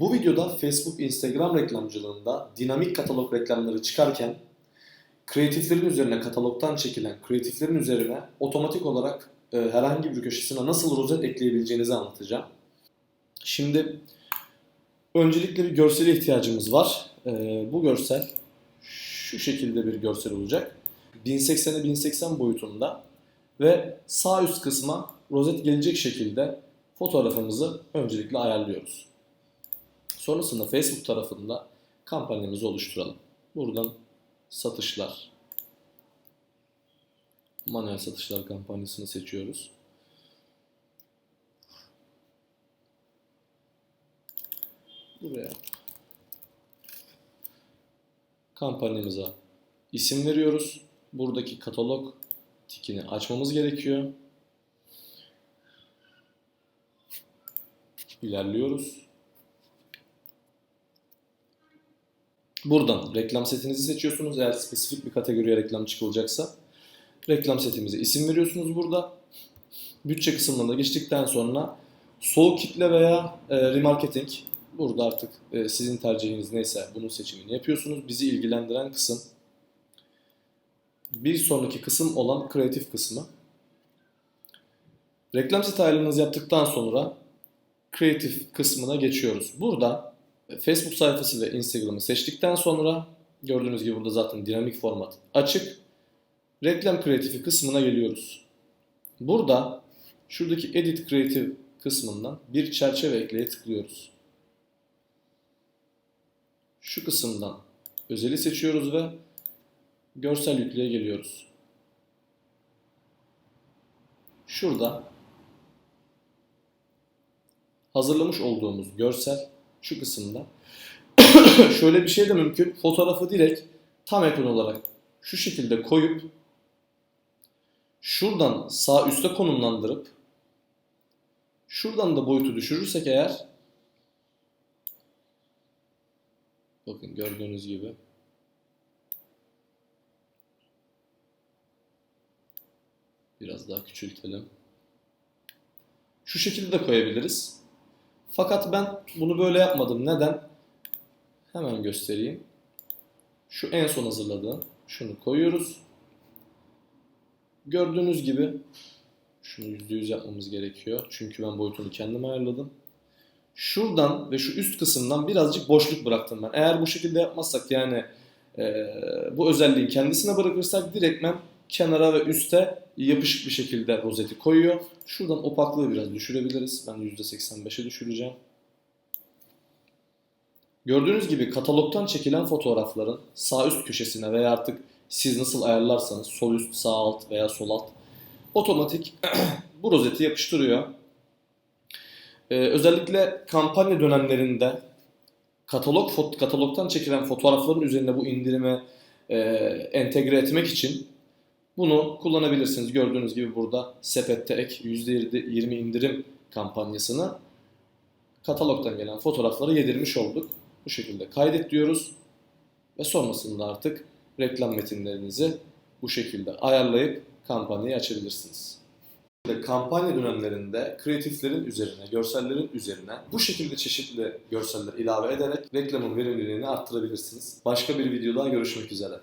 Bu videoda Facebook, Instagram reklamcılığında dinamik katalog reklamları çıkarken kreatiflerin üzerine katalogdan çekilen kreatiflerin üzerine otomatik olarak e, herhangi bir köşesine nasıl rozet ekleyebileceğinizi anlatacağım. Şimdi öncelikle bir görsele ihtiyacımız var. E, bu görsel şu şekilde bir görsel olacak. 1080'e 1080 boyutunda ve sağ üst kısma rozet gelecek şekilde fotoğrafımızı öncelikle ayarlıyoruz. Sonrasında Facebook tarafında kampanyamızı oluşturalım. Buradan satışlar, manuel satışlar kampanyasını seçiyoruz. Buraya kampanyamıza isim veriyoruz. Buradaki katalog tikini açmamız gerekiyor. İlerliyoruz. Buradan reklam setinizi seçiyorsunuz. Eğer spesifik bir kategoriye reklam çıkılacaksa reklam setimize isim veriyorsunuz burada. Bütçe da geçtikten sonra soğuk kitle veya e, remarketing burada artık e, sizin tercihiniz neyse bunun seçimini yapıyorsunuz. Bizi ilgilendiren kısım bir sonraki kısım olan kreatif kısmı. Reklam set ayarlarınızı yaptıktan sonra kreatif kısmına geçiyoruz. Burada Facebook sayfası ve Instagram'ı seçtikten sonra gördüğünüz gibi burada zaten dinamik format açık. Reklam kreatifi kısmına geliyoruz. Burada şuradaki Edit Creative kısmından bir çerçeve ekleye tıklıyoruz. Şu kısımdan özeli seçiyoruz ve görsel yükleye geliyoruz. Şurada hazırlamış olduğumuz görsel şu kısımda şöyle bir şey de mümkün. Fotoğrafı direkt tam ekran olarak şu şekilde koyup şuradan sağ üste konumlandırıp şuradan da boyutu düşürürsek eğer bakın gördüğünüz gibi biraz daha küçültelim. Şu şekilde de koyabiliriz. Fakat ben bunu böyle yapmadım. Neden? Hemen göstereyim. Şu en son hazırladığım. Şunu koyuyoruz. Gördüğünüz gibi şunu %100 yapmamız gerekiyor. Çünkü ben boyutunu kendim ayarladım. Şuradan ve şu üst kısımdan birazcık boşluk bıraktım ben. Eğer bu şekilde yapmazsak yani e, bu özelliği kendisine bırakırsak direktmen kenara ve üste yapışık bir şekilde rozeti koyuyor. Şuradan opaklığı biraz düşürebiliriz. Ben %85'e düşüreceğim. Gördüğünüz gibi katalogdan çekilen fotoğrafların sağ üst köşesine veya artık siz nasıl ayarlarsanız sol üst, sağ alt veya sol alt otomatik bu rozeti yapıştırıyor. Ee, özellikle kampanya dönemlerinde katalog fot katalogdan çekilen fotoğrafların üzerine bu indirime e, entegre etmek için bunu kullanabilirsiniz. Gördüğünüz gibi burada sepette ek %20 indirim kampanyasını katalogdan gelen fotoğrafları yedirmiş olduk. Bu şekilde kaydet diyoruz ve sonrasında artık reklam metinlerinizi bu şekilde ayarlayıp kampanyayı açabilirsiniz. Kampanya dönemlerinde kreatiflerin üzerine, görsellerin üzerine bu şekilde çeşitli görseller ilave ederek reklamın verimliliğini arttırabilirsiniz. Başka bir videoda görüşmek üzere.